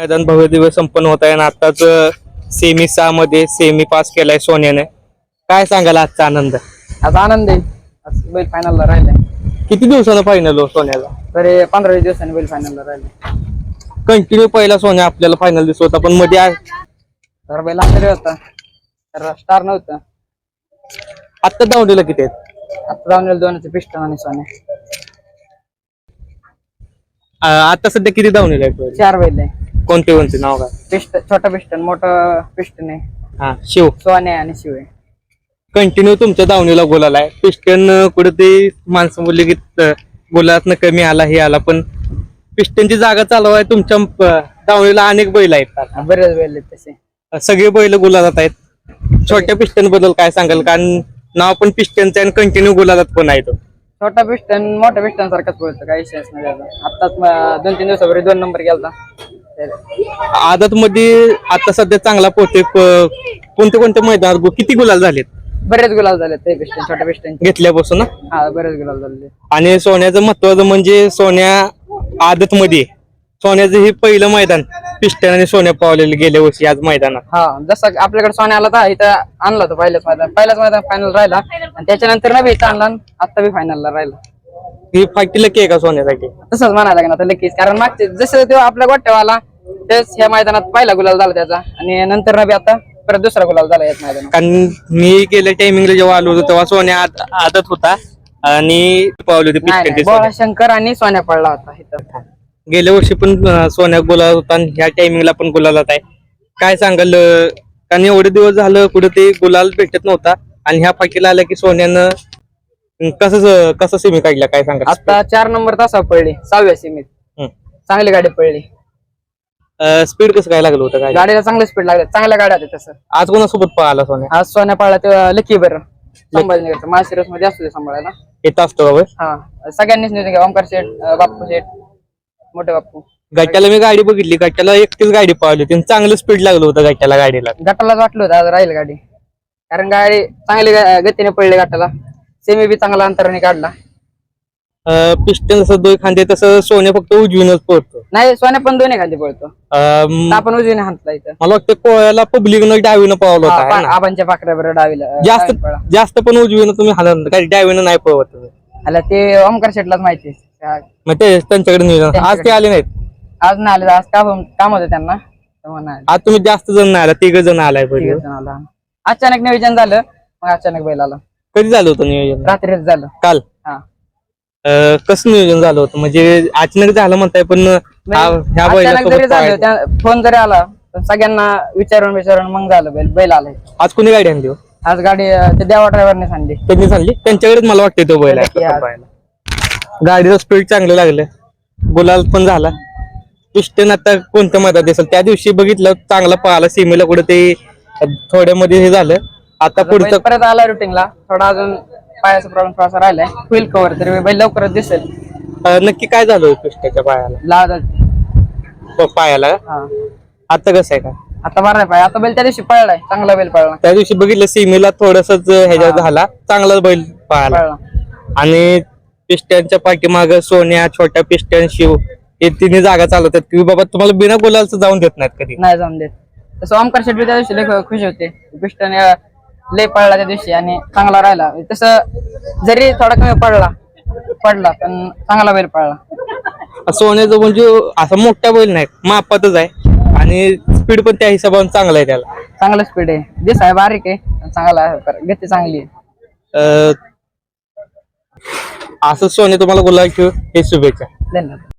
मैदान भव्य दिवस संपन्न होत आहे आणि आताच सेमी सहा मध्ये सेमी पास केलाय सोन्याने. काय सांगाल आजचा आनंद? आज आनंद आहे. आज बैल फायनलला राहिलाय. किती दिवसानं फायनल हो सोन्याला? तरी पंधरा वीस दिवसांनी बैल फायनलला राहिले कंटिन्यू पहिला सोन्या आपल्याला फायनल दिसत होता पण मध्ये आ- तर बैल आंतरी होता. तर स्टार नव्हतं. आत्ता दावणीला किती आहेत? आता जाऊन गेलो दोनचे पिस्टन आणि सोने आ, आता सध्या किती दावणीला आहेत? चार बैल आहे. कोणते कोणते नाव काय? पिस्ट छोटा पिस्टन मोठं पिस्टन आहे हा शिव. सोने आणि शिव आहे. कंटिन्यू तुमच्या दावणीला गोलाला आहे. पिस्टन कुठे ते माणसं बोलले की त- गोलातनं कमी आला हे आला पण पिस्टनची जागा चालवाय तुमच्या अं, दावणीला अनेक बैल आहेत. आता. बरेच बैल आहेत तसे. सगळे बैल गुलालात आहेत. छोट्या पिस्टनबद्दल काय सांगाल? कारण नाव पण पिस्टनचं आहे आणि कंटिन्यू गुलालात पण आहे तो. छोटा पिस्टन मोठ्या पिस्टन सारखाच बोलतो काही विषयच नाही त्याचा. आत्ताच म- दोन तीन दिवसापूर्वी दोन नंबर गेलता. आदत मध्ये आता सध्या चांगला पोहते प- कोणते कोणते मैदानात किती गुलाल झालेत? बरेच गुलाब झाले ते पिस्टन छोट्या पिस्टन घेतल्यापासून ना? हा बरेच गुलाब झाले आणि सोन्याचं महत्वाचं म्हणजे सोन्या आदत मध्ये सोन्याचं हे पहिलं मैदान पिस्टन आणि सोन्या पावलेलं गेल्या वर्षी आज मैदानात. हा जसं आपल्याकडे सोने आला तर इथं आणला तो पहिल्याच मैदान. पहिल्याच मैदान फायनल राहिला. आणि त्याच्यानंतर ना बी इथं आणला आणि आता बी फायनलला राहिला. ही फाटी लकी आहे का सोन्यासाठी? तसंच म्हणायला लागेल आता लगेच. कारण मागचे जसं तो आपल्या गोट्यावाला तेच ह्या मैदानात पहिला गुलाल झाला त्याचा. आणि नंतर ना बी आता परत दुसरा गुलाल झाला याच मैदानात. कारण मी गेल्या टायमिंगला जेव्हा आलो होतो तेव्हा सोन्या आद- आदत होता. आणि पावले होते नाही, शंकर आणि सोन्या पडला होता इथं. गेल्या वर्षी पण अं, सोन्या गुलाल होता आणि ह्या टायमिंगला पण गुलालात आहे. काय सांगाल अं, कारण एवढे दिवस झालं कुठे ते गुलाल भेटत नव्हता. आणि ह्या फाकीला आलं की सोन्यानं अं, कसं कसं सिमी काढला? काय सांगाल? आता चार नंबर तासा पडली. सहाव्या सीमित चांगली गाडी पडली. स्पीड कसं काय लागलं होतं काय? गाडीला चांगलं स्पीड लागलं. चांगल्या गाड्या होत्या तसं. आज कोणासोबत पळाला सोन्या आज सोन्या पडला ते लकी बरं संभाजीनगरचं मध्ये असतो सांभाळायला. येत असतो बाबा हा. सगळ्यांनीच नियोजन केलं ओमकार शेठ अं, बाप्पू शेठ मोठे बाप्पू. गट्ट्याला मी गाडी बघितली. गट्ट्याला एकटीच गाडी पळाली होती. आणि चांगलं स्पीड लागलं होतं गट्ट्याला गाडीला. गटालाच वाटलं होतं आज राहील गाडी. कारण गाडी चांगली गा- गतीने पडली गटाला सेमी बी चांगला अंतराने काढला. पिस्टन जसं दोन खांदे तसं सोन्या फक्त उजवीनच पळतो. नाही सोन्या पण दोन्ही खाली तर आपण उजवीने हातला इथं. मला वाटतं कोळ्याला पब्लिकनं डावीनं पळवलं होतं ना? आबांच्या पाकड्यावर डावीला जास्त. जास्त पण उजवीनं तुम्ही हाणत काही डावीनं नाही पळवत. आला ते ओमकार शेठलाच माहिती. मग ते त्यांच्याकडे नियोजन आज ते आले नाहीत. आज नाही आले आज काम काम होतं त्यांना. आज तुम्ही जास्त जण नाही आला तिघ जण आलाय आला. अचानक नियोजन झालं मग अचानक बैल आला. कधी झालं होतं नियोजन? रात्रीच झालं. काल? हा. अं, कसं नियोजन झालं होतं? म्हणजे अचानक झालं म्हणताय पण हा- ह्या अचानक जरी बैलासोबत झालं पळायचं. त्या- फोन जरी आला तर सगळ्यांना विचारून विचारून मग झालं बैल बैल आलाय. आज कोणी गाडी आणली हो? आज गाडी अं, ते देवा ड्रायव्हरने सांगली त्यांनी सांगली त्यांच्याकडेच मला वाटतं तो बैल आहे. आज. गाडीचं स्पीड चांगलं लागलं. गुलाल पण झाला. पिस्टन आता कोणत्या मैदान दिसेल? त्या दिवशी बघितलं चांगला पळाला सीमेला कुठे ते थोड्यामध्ये हे झालं. आता बैल पुढचं परत आला रुटीनला थोडा अजून पायाचा प्रॉब्लेम थोडासा राहिलाय. होईल कव्हर तरी बैल लवकरच दिसेल. अं, नक्की काय झालं पिस्टनच्या पायाला? प- पायाला हा. आता कसं आहे का? आता बरा पाय. आता बैल त्या दिवशी पळलाय. चांगला बैल पळला. त्या दिवशी बघितलं सीमेला थोडस ह्याच्यात. झाला. चांगला बैल पळाला. पळला. आणि पिस्टनच्या पाठीमाग सोन्या छोट्या पिस्टन शिव हे तिन्ही जागा चालवतात. की बाबा तुम्हाला बिना गुलालचं जाऊन देत नाहीत कधी? नाही जाऊन देत. तसं ओमकार शेट्टी त्या दिवशी लय खु- खुश होते. पिस्टन लय पडला त्या दिवशी आणि चांगला राहिला. तसं जरी थोडा कमी पडला पडला पण चांगला बैल पडला सोन्याचं म्हणजे असा मोठा बैल नाही मापातच आहे. आणि स्पीड पण त्या हिशोबाने चांगला आहे त्याला. चांगला स्पीड आहे. दिस आहे बारीक आहे चांगला गती चांगली आहे. असं सोने तुम्हाला गुलाल ठेव हे शुभेच्छा. धन्यवाद.